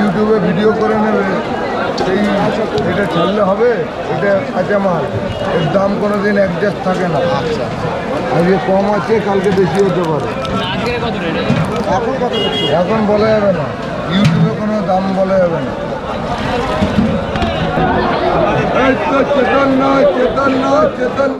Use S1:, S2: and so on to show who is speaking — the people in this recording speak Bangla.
S1: ইউটিউবে ভিডিও করে নেবে। এই এটা ছাড়লে হবে এটা কাঁচা মাল। এর দাম কোনো দিন অ্যাডজাস্ট থাকে না। আজকে কম আছে কালকে বেশি হতে পারে। এখন এখন বলা যাবে না। ইউটিউবে কোনো দাম বলা যাবে না। চেতন নয় চেতন নয়, চেতন